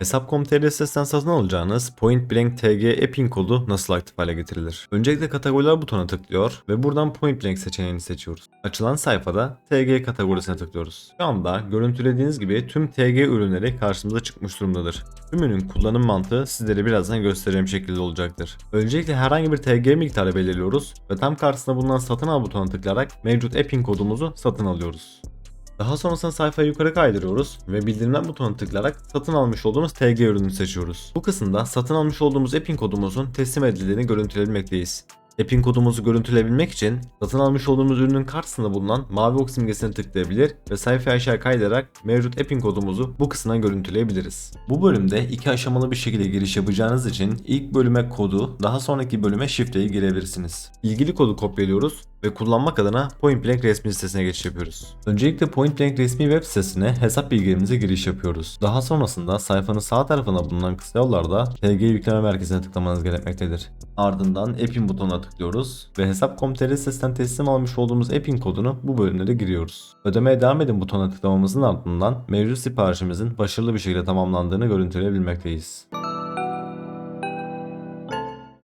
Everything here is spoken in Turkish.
Hesap.com.tr sitesinden satın alacağınız Point Blank TG e-pin kodu nasıl aktif hale getirilir? Öncelikle kategoriler butonuna tıklıyor ve buradan Point Blank seçeneğini seçiyoruz. Açılan sayfada TG kategorisine tıklıyoruz. Şu anda görüntülediğiniz gibi tüm TG ürünleri karşımıza çıkmış durumdadır. Tümünün kullanım mantığı sizlere birazdan göstereceğim şekilde olacaktır. Öncelikle herhangi bir TG miktarı belirliyoruz ve tam karşısında bulunan satın al butonuna tıklayarak mevcut e-pin kodumuzu satın alıyoruz. Daha sonrasında sayfayı yukarı kaydırıyoruz ve bildirimler butonuna tıklayarak satın almış olduğumuz TG ürünü seçiyoruz. Bu kısımda satın almış olduğumuz e-pin kodumuzun teslim edildiğini görüntüleyebilmekteyiz. E-pin kodumuzu görüntüleyebilmek için satın almış olduğumuz ürünün karşısında bulunan mavi ok simgesine tıklayabilir ve sayfayı aşağı kaydırarak mevcut e-pin kodumuzu bu kısımdan görüntüleyebiliriz. Bu bölümde iki aşamalı bir şekilde giriş yapacağınız için ilk bölüme kodu, daha sonraki bölüme şifreyi girebilirsiniz. İlgili kodu kopyalıyoruz ve kullanmak adına Point Blank resmi sitesine geçiş yapıyoruz. Öncelikle Point Blank resmi web sitesine hesap bilgilerimize giriş yapıyoruz. Daha sonrasında sayfanın sağ tarafında bulunan kısa yollarda TG yükleme merkezine tıklamanız gerekmektedir. Ardından App'in butonuna tıklıyoruz ve hesap.com.tr sitesinden teslim almış olduğumuz App'in kodunu bu bölümlere giriyoruz. Ödemeye devam edin butonuna tıklamamızın ardından mevcut siparişimizin başarılı bir şekilde tamamlandığını görüntüleyebilmekteyiz.